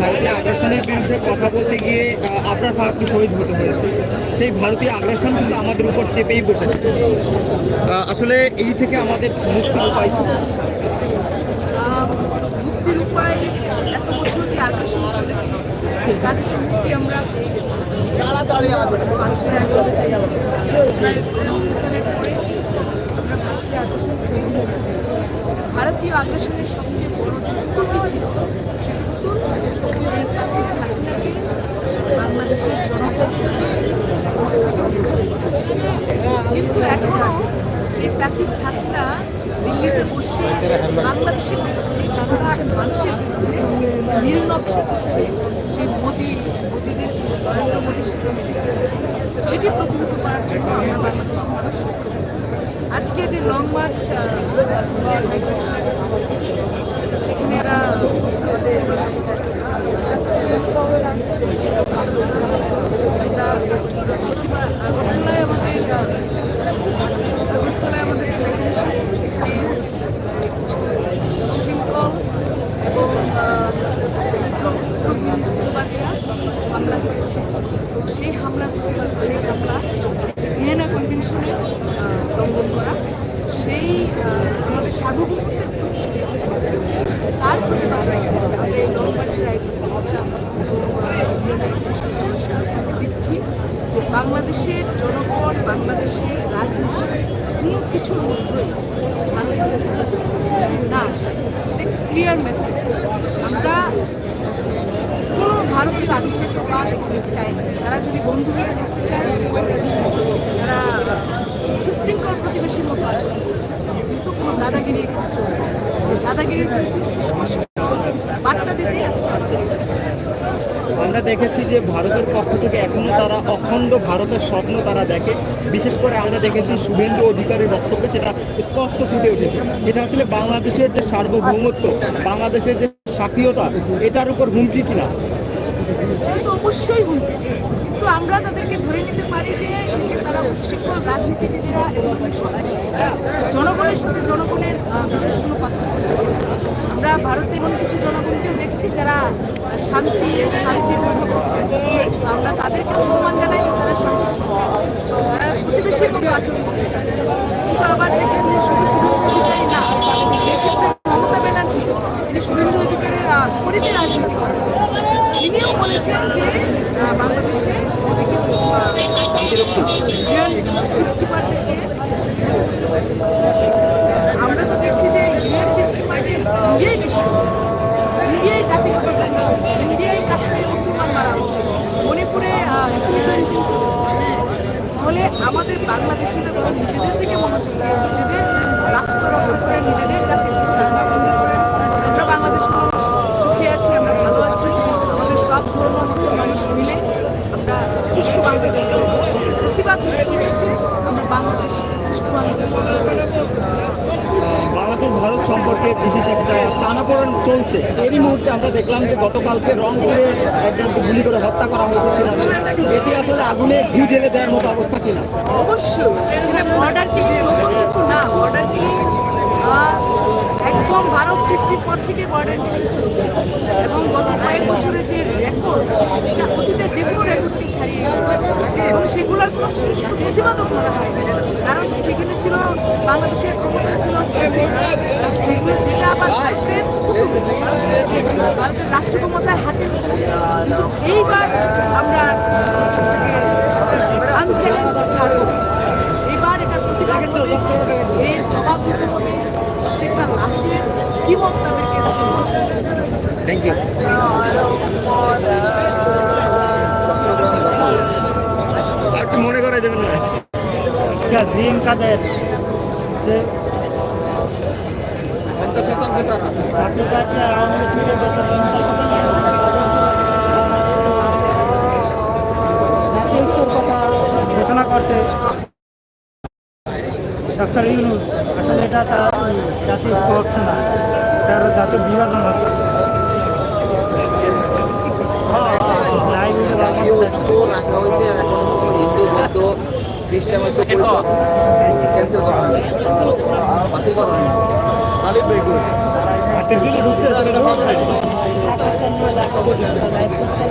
ভারতীয় বিরুদ্ধে কথা বলতে গিয়ে আপনার শহীদ হতে হয়েছে সেই ভারতীয় কিন্তু আমাদের উপর চেপেই আসলে এই থেকে আমাদের মুক্তির উপায় মুক্তির উপায় চলেছে। আমরা ভারতীয় আগ্রাসন ভারতীয় আগ্রাসনের সবচেয়ে বড় উত্তরটি ছিল বাংলাদেশের করেছে কিন্তু এখনও দিল্লিতে বসে বাংলাদেশের বিরুদ্ধে মানুষের বিরুদ্ধে নীল নকশা করছে সেই মোদি মোদিদের নরেন্দ্র মোদীর সাথে। সেটি প্রতিহত করার জন্য আমরা বাংলাদেশের মানুষ আজকে যে লং মার্চ সেখানে এরা এটা প্রতিমা আগরতলায় আমাদের আগরতলায় আমাদের ফেডারেশন কিছু শৃঙ্খল এবং বিপ্লবীরা হামলা করেছে এবং সেই হামলা প্রতিবাদ সেই হামলা ভিয়েনা কনভেনশনে লঙ্ঘন করা সেই আহ, আমাদের সার্বভৌমত্বের প্রতিষ্ঠা তার প্রতিবাদে আমরা এই লং মার্চের আয়োজন করেছি দিচ্ছি যে বাংলাদেশের জনগণ, বাংলাদেশের রাজনীতি কোনো কিছুর মধ্যেই ভারতের না আসে। এটা ক্লিয়ার মেসেজ আমরা ভারতীয় আধিপত্যবাদ চাই তারা যদি বন্ধু হয়ে থাকতে চায়, তারা সুশৃঙ্খল প্রতিবেশীর মতো আচরণ কিন্তু কোনো দাদাগিরি এখানে চলবে দাদাগিরির বার্তা দিতে আজকে আমাদের। আমরা দেখেছি যে ভারতের পক্ষ থেকে এখনও তারা অখণ্ড ভারতের স্বপ্ন তারা দেখে। বিশেষ করে আমরা দেখেছি শুভেন্দু অধিকারীর বক্তব্যে সেটা স্পষ্ট ফুটে উঠেছে। এটা আসলে বাংলাদেশের যে সার্বভৌমত্ব, বাংলাদেশের যে স্বাকীয়তা এটার উপর হুমকি কিনা? সেটা তো অবশ্যই হুমকি কিন্তু আমরা তাদেরকে ধরে নিতে পারি যে তারা উচ্ছৃঙ্খল রাজনীতিবিদেরা এবং জনগণের সাথে জনগণের বিশেষ কোনো আমরা ভারতে এমন কিছু জনগণকেও দেখছি যারা শান্তি, শান্তির কথা বলছেন। তো আমরা তাদেরকেও সম্মান জানাই যে তারা শান্তি আছে তারা প্রতিবেশীর মতো আচরণ করতে চাচ্ছে কিন্তু আবার দেখেন যে শুধু অধিকারী না আমাদের বাংলাদেশিরা বরং নিজেদের দিকে মনোযোগ দিয়ে নিজেদের রাষ্ট্র রক্ষা করে নিজেদের করে। আমরা বাংলাদেশ সুখী আছি, আমরা ভালো আছি। আমাদের সব ধর্ম মানুষ মিলে আমরা সুষ্ঠু বাংলাদেশ বেশিরভাগ আমরা বাংলাদেশ সুষ্ঠু বাংলাদেশ করতে পেরেছি আহ, বাংলাদেশ ভারত সম্পর্কে বিশেষ একটা টানাপোড়েন চলছে। এরই মুহূর্তে আমরা দেখলাম যে গতকালকে রংপুরে একজনকে গুলি করে হত্যা করা হয়েছে সেনাকে এটি আসলে আগুনে ঘি ঢেলে দেওয়ার মতো অবস্থা কিনা? অবশ্যই। না একদম ভারত সৃষ্টির পর থেকে বর্ডার কিলিং চলছে। এবং গত কয়েক বছরের যে রেকর্ড সেটা অতীতের যে কোনো রেকর্ডকে ছাড়িয়ে গেছে। এবং সেগুলোর কোনো সুষ্ঠু প্রতিবাদও করা হয় কারণ সেখানে ছিল, বাংলাদেশের ক্ষমতা ছিল যেটা আবার ভারতের রাষ্ট্র ক্ষমতার হাতে এইবার আমরা আহ, সেটাকে আনচ্যালেঞ্জ ছাড়বো এবার এটা প্রতিবাদ হবে এর জবাব দিতে হবে প্রত্যেকটা লাশের কিমত তাদেরকে দিতে হবে থ্যাংক ইউ আর কি মনে করে দেবেন না জিএম কাদের? যে ঘোষণা করছে ডক্টর ইউনুস। আসলে এটা তার জাতীয় হচ্ছে না, এটা আরও জাতীয় বিভাজন হচ্ছে। রাখা হয়েছে, এখন হিন্দু, বৌদ্ধ খ্রিস্টান ঐক্য পরিষদ ক্যান্সেল করা হবে বাতিল করা হবে সাথে দেখা যাবে